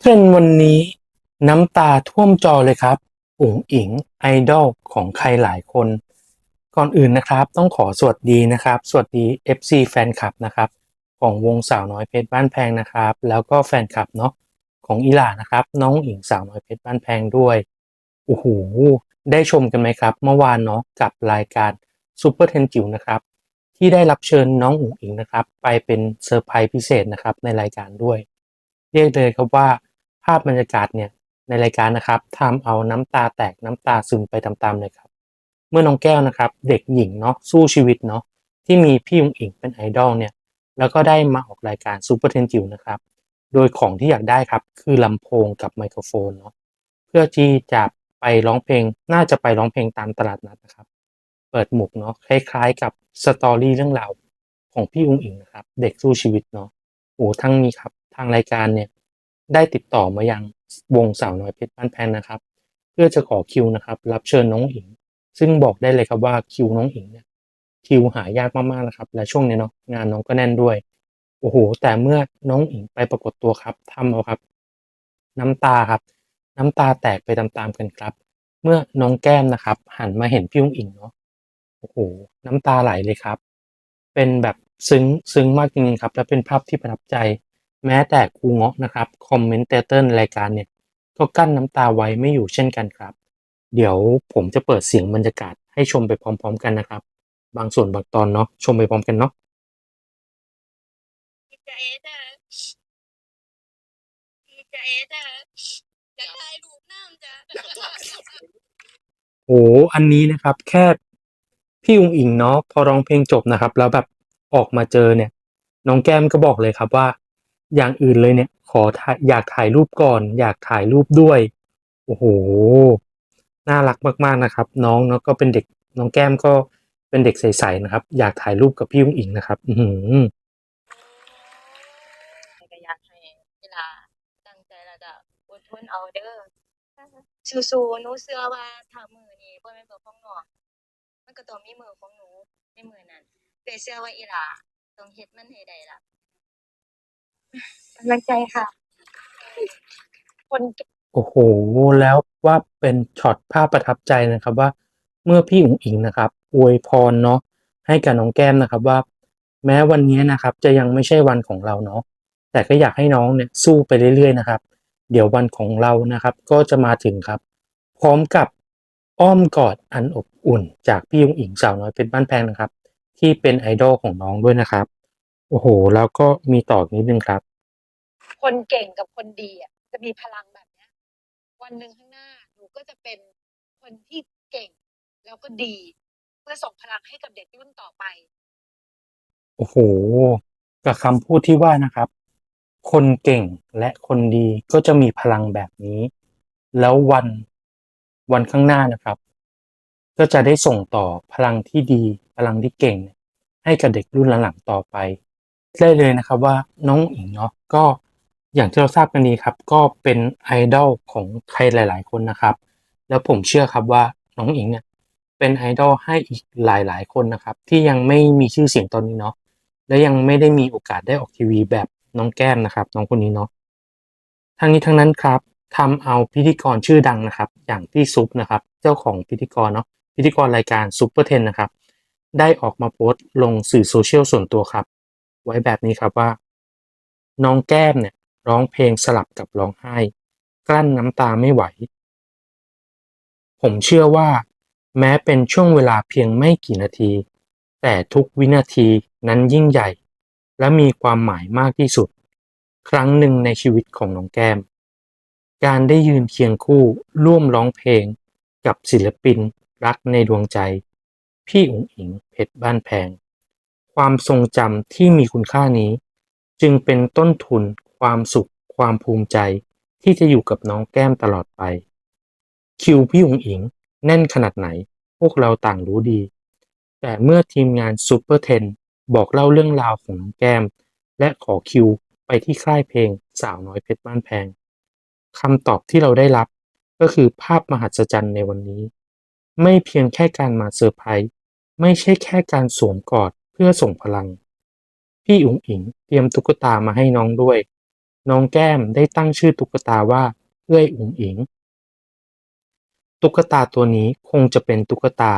เทรนด์วันนี้น้ำตาท่วมจอเลยครับอุ๋งอิงไอดอลของใครหลายคน ก่อนอื่นนะครับ ต้องขอสวัสดีนะครับ สวัสดี FC แฟนคลับนะครับ ของวงสาวน้อยเพชรบ้านแพงนะครับ แล้วก็แฟนคลับเนาะของอีหลานะครับ น้องอิงสาวน้อยเพชรบ้านแพงด้วยโอ้โหได้ชมกันไหมครับ เมื่อวานเนาะกับรายการซูเปอร์เทนจิ๋วนะครับ ที่ได้รับเชิญน้องอุ๋งอิงนะครับ ไปเป็นเซอร์ไพรส์พิเศษนะครับในรายการด้วย เรียกเลยครับว่าาพบรรยากาศเนี่ยในรายการนะครับทำเอาน้ำตาแตกน้ำตาซึมไปตามๆเลยครับ เมื่อน้องแก้วนะครับ เด็กหญิงเนาะสู้ชีวิตเนาะที่มีพี่ยุงอิงเป็นไอดอลเนี่ยแล้วก็ได้มาออกรายการซูเปอร์เทนจิวนะครับ โดยของที่อยากได้ครับ คือลำโพงกับไมโครโฟนเนาะเพื่อที่จะไปร้องเพลง น่าจะไปร้องเพลงตามตลาดนัดนะครับ เปิดหมุกเนาะคล้ายๆ กับสตอรี่เรื่องราวของพี่อุงอิงนะครับ เด็กสู้ชีวิตเนาะโอ้ทั้งนี้ครับ ทางรายการเนี่ย ได้ติดต่อมายังวงสาวน้อยเพชรบ้านแพนนะครับ เพื่อจะขอคิวนะครับ รับเชิญน้องอิง ซึ่งบอกได้เลยครับว่าคิวน้องอิงเนี่ยคิวหายากมากๆนะครับ และช่วงนี้เนาะงานน้องก็แน่นด้วยโอ้โหแต่เมื่อน้องอิงไปปรากฏตัวครับทำเอาครับ น้ำตาครับ น้ำตาแตกไปตามๆกันครับ เมื่อน้องแก้มนะครับ หันมาเห็นพี่อุ้งอิงเนาะโอ้โหน้ำตาไหลเลยครับ เป็นแบบซึ้งซึ้งมากจริงๆครับ และเป็นภาพที่ประทับใจ แม้แต่ครูเงาะนะครับคอมเมนเตเตอร์ในรายการเนี่ยก็กั้นน้ำตาไว้ไม่อยู่เช่นกันครับ เดี๋ยวผมจะเปิดเสียงบรรยากาศให้ชมไปพร้อม ๆ กันนะครับ บางส่วนบางตอนเนาะชมไปพร้อมกันเนาะดีใจจ้ะดีใจจ้ะอยากถ่ายรูปน้ำจ้ะโอ้โหอันนี้นะครับ แค่พี่อุงอิงเนาะพอร้องเพลงจบนะครับ แล้วแบบออกมาเจอเนี่ย น้องแก้มก็บอกเลยครับว่า อย่างอื่นเลยเนี่ย ขอถ่ายอยากถ่ายรูปก่อน อยากถ่ายรูปด้วย โอ้โห น่ารักมากๆนะครับ น้องเนาะก็เป็นเด็กน้องแก้มก็เป็นเด็กใสๆนะครับ อยากถ่ายรูปกับพี่อุ้งอิงนะครับ อือหือก็อยากให้เวลาตั้งใจแล้วก็อดทนเอาเด้อสู้ๆหนูเชื่อว่าถ้ามือนี้บ่แม่นมือของน้องมันก็ต้องมีมือของหนูในมือนั้นแต่เชื่อว่าอีหลาต้องเฮ็ดมันให้ได้ล่ะ กำลังใจค่ะ คนโอ้โห แล้วว่าเป็นช็อตภาพประทับใจนะครับว่าเมื่อพี่อุ๋งอิงนะครับอวยพรเนาะให้กับน้องแก้มนะครับว่า แม้วันนี้นะครับ จะยังไม่ใช่วันของเราเนาะแต่ก็อยากให้น้องเนี่ยสู้ไปเรื่อยๆนะครับ เดี๋ยววันของเรานะครับ ก็จะมาถึงครับ พร้อมกับอ้อมกอดอันอบอุ่น จากพี่อุ๋งอิงสาวน้อยเป็นบ้านแพงนะครับ ที่เป็นไอดอลของน้องด้วยนะครับ โอ้โห แล้วก็มีต่ออีกนิดนึงครับ คนเก่งกับคนดีอะจะมีพลังแบบเนี้ยวันหนึ่งข้างหน้าหนูก็จะเป็นคนที่เก่ง แล้วก็ดี เพื่อส่งพลังให้กับเด็กรุ่นต่อไป โอ้โห กับคำพูดที่ว่านะครับ คนเก่งและคนดีก็จะมีพลังแบบนี้ แล้ววันวันข้างหน้านะครับ ก็จะได้ส่งต่อพลังที่ดี พลังที่เก่ง ให้กับเด็กรุ่นหลังๆต่อไป ได้เลยนะครับว่าน้องอิงเนาะก็อย่างที่เราทราบกันดีครับ ก็เป็นไอดอลของใครหลาย ๆ คนนะครับ แล้วผมเชื่อครับว่าน้องอิงเนี่ยเป็นไอดอลให้อีกหลาย ๆ คนนะครับ ที่ยังไม่มีชื่อเสียงตอนนี้เนาะและยังไม่ได้มีโอกาสได้ออกทีวีแบบน้องแก้มนะครับ น้องคนนี้เนาะทั้งนี้ทั้งนั้นครับทำเอาพิธีกรชื่อดังนะครับ อย่างที่ซุปนะครับ เจ้าของพิธีกรเนาะพิธีกรรายการซูเปอร์เทนนะครับ ได้ออกมาโพสต์ลงสื่อโซเชียลส่วนตัวครับ ไว้แบบนี้ครับว่า น้องแก้มเนี่ยร้องเพลงสลับกับร้องไห้ กลั้นน้ำตาไม่ไหว ผมเชื่อว่า แม้เป็นช่วงเวลาเพียงไม่กี่นาที แต่ทุกวินาทีนั้นยิ่งใหญ่ และมีความหมายมากที่สุด ครั้งหนึ่งในชีวิตของน้องแก้ม การได้ยืนเคียงคู่ร่วมร้องเพลง กับศิลปินรักในดวงใจ พี่อุ๋งอิงเพชรบ้านแพง ความทรงจำที่มีคุณค่านี้ จึงเป็นต้นทุน ความสุข ความภูมิใจ ที่จะอยู่กับน้องแก้มตลอดไป คิวพี่อุ๋งอิง แน่นขนาดไหน พวกเราต่างรู้ดี แต่เมื่อทีมงานซูเปอร์เทนบอกเล่าเรื่องราวของน้องแก้ม และขอคิวไปที่ค่ายเพลงสาวน้อยเพชรบ้านแพงคำตอบที่เราได้รับก็คือภาพมหัศจรรย์ในวันนี้ ไม่เพียงแค่การมาเซอร์ไพรส์ไม่ใช่แค่การสวมกอด พื่อส่งพลัง พี่อุ๋งอิงเตรียมตุ๊กตามาให้น้องด้วย น้องแก้มได้ตั้งชื่อตุ๊กตาว่าเอื้อยอุ๋งอิง ตุ๊กตาตัวนี้คงจะเป็นตุ๊กตา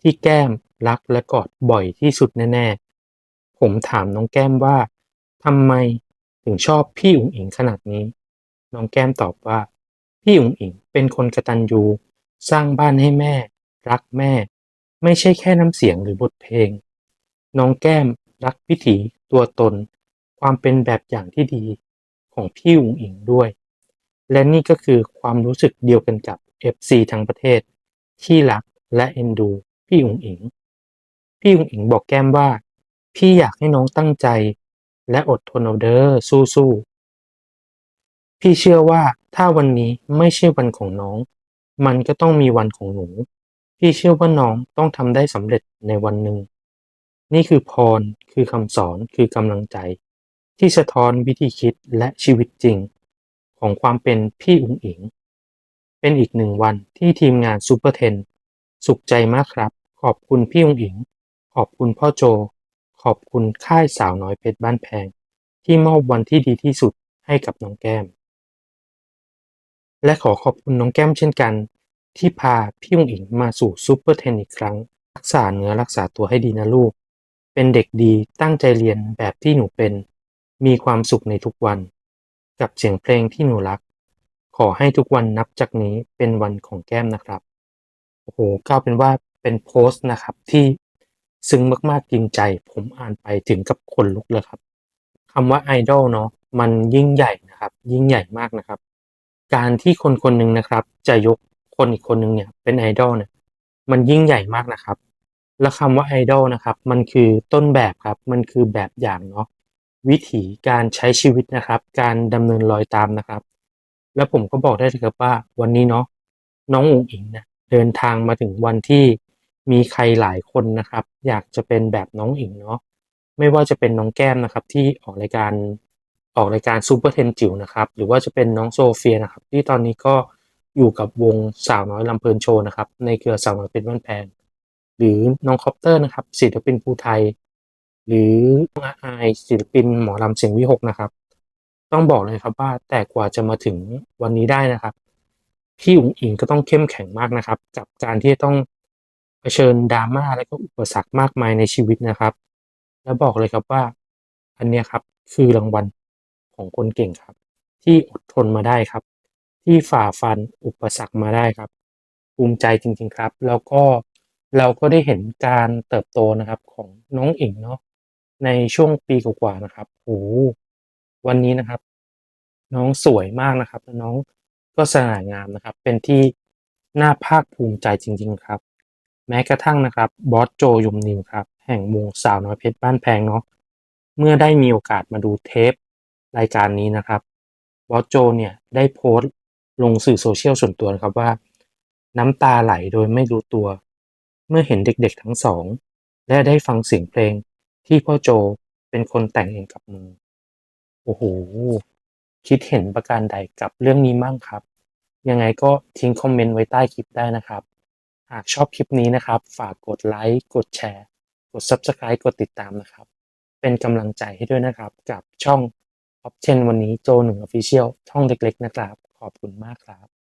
ที่แก้มรักและกอดบ่อยที่สุดแน่ๆ ผมถามน้องแก้มว่าทำไมถึงชอบพี่อุ๋งอิงขนาดนี้ น้องแก้มตอบว่า พี่อุ๋งอิงเป็นคนกระตัญญูสร้างบ้านให้แม่ รักแม่ ไม่ใช่แค่น้ำเสียงหรือบทเพลง น้องแก้มรักพิถีตัวตน ความเป็นแบบอย่างที่ดีของพี่อุ๋งอิงด้วย และนี่ก็คือความรู้สึกเดียวกันกับ FC ทั้งประเทศ ที่รักและเอ็นดูพี่อุ๋งอิง พี่อุ๋งอิงบอกแก้มว่า พี่อยากให้น้องตั้งใจ และอดทนเอาเด้อสู้ๆพี่เชื่อว่าถ้าวันนี้ไม่ใช่วันของน้อง มันก็ต้องมีวันของหนู พี่เชื่อว่าน้องต้องทำได้สำเร็จในวันหนึ่ง นี่คือพร คือคำสอน คือกำลังใจ ที่สะท้อนวิธีคิดและชีวิตจริง ของความเป็นพี่อุ๋งอิง เป็นอีกหนึ่งวันที่ทีมงานซูเปอร์เทนสุขใจมากครับ ขอบคุณพี่อุ๋งอิง ขอบคุณพ่อโจ ขอบคุณค่ายสาวน้อยเพชรบ้านแพง ที่มอบวันที่ดีที่สุดให้กับน้องแก้ม และขอขอบคุณน้องแก้มเช่นกัน ที่พาพี่อุ๋งอิงมาสู่ซูเปอร์เทนอีกครั้ง รักษาเนื้อรักษาตัวให้ดีนะลูก เป็นเด็กดีตั้งใจเรียนแบบที่หนูเป็น มีความสุขในทุกวัน กับเสียงเพลงที่หนูรัก ขอให้ทุกวันนับจากนี้เป็นวันของแก้มนะครับโอ้โหก็เป็นว่าเป็นโพสต์นะครับที่ซึ้งมากๆจริงใจ ผมอ่านไปถึงกับขนลุกเลยครับคำว่าไอดอลเนาะมันยิ่งใหญ่นะครับ ยิ่งใหญ่มากนะครับ การที่คนคนหนึ่งนะครับ จะยกคนอีกคนหนึ่งเนี่ยเป็นไอดอลเนี่ยมันยิ่งใหญ่มากนะครับ และคำว่าไอดอลนะครับ มันคือต้นแบบครับ มันคือแบบอย่างเนาะวิถีการใช้ชีวิตนะครับ การดำเนินรอยตามนะครับ แล้วผมก็บอกได้เลยครับว่าวันนี้เนาะน้องอุ๋งอิงเนี่ยเดินทางมาถึงวันที่มีใครหลายคนนะครับ อยากจะเป็นแบบน้องอิงเนาะไม่ว่าจะเป็นน้องแก้มนะครับ ที่ออกรายการออกรายการซูเปอร์เทนจิ๋วนะครับ หรือว่าจะเป็นน้องโซเฟียนะครับ ที่ตอนนี้ก็อยู่กับวงสาวน้อยลำเพลินโชว์นะครับ ในเครือสาวน้อยเป็นบ้านแพง หรือน้องคอปเตอร์นะครับศิลปินภูไทย หรือน้องอาอายศิลปินหมอลำเสียงวิหกนะครับ ต้องบอกเลยครับว่าแต่กว่าจะมาถึงวันนี้ได้นะครับพี่อุ๋งอิงก็ต้องเข้มแข็งมากนะครับกับการที่ต้องเผชิญดราม่าและก็อุปสรรคมากมายในชีวิตนะครับ แล้วบอกเลยครับว่า อันนี้ครับคือรางวัลของคนเก่งครับ ที่อดทนมาได้ครับ ที่ฝ่าฟันอุปสรรคมาได้ครับ ภูมิใจจริง ๆครับ แล้วก็ เราก็ได้เห็นการเติบโตนะครับของน้องอิงเนาะในช่วงปีกว่าๆนะครับโอ้โหวันนี้นะครับ น้องสวยมากนะครับและน้องก็สง่างามนะครับ เป็นที่น่าภาคภูมิใจจริง ๆ ครับ แม้กระทั่งนะครับบอสโจยมนิวครับ แห่งวงสาวน้อยเพชรบ้านแพงเนาะเมื่อได้มีโอกาสมาดูเทปรายการนี้นะครับบอสโจเนี่ยได้โพสต์ลงสื่อโซเชียลส่วนตัวนะครับว่า น้ำตาไหลโดยไม่รู้ตัว เมื่อเห็นเด็กๆทั้งสอง และได้ฟังเสียงเพลงที่พ่อโจเป็นคนแต่งเองกับมือ โอ้โห คิดเห็นประการใดกับเรื่องนี้มั่งครับ ยังไงก็ทิ้งคอมเมนต์ไว้ใต้คลิปได้นะครับ หากชอบคลิปนี้นะครับ ฝากกดไลค์ กดแชร์ กด Subscribe กดติดตามนะครับ เป็นกำลังใจให้ด้วยนะครับ กับช่อง Top 10วันนี้โจหนึ่ง Official ช่องเล็กๆนะครับ ขอบคุณมากครับ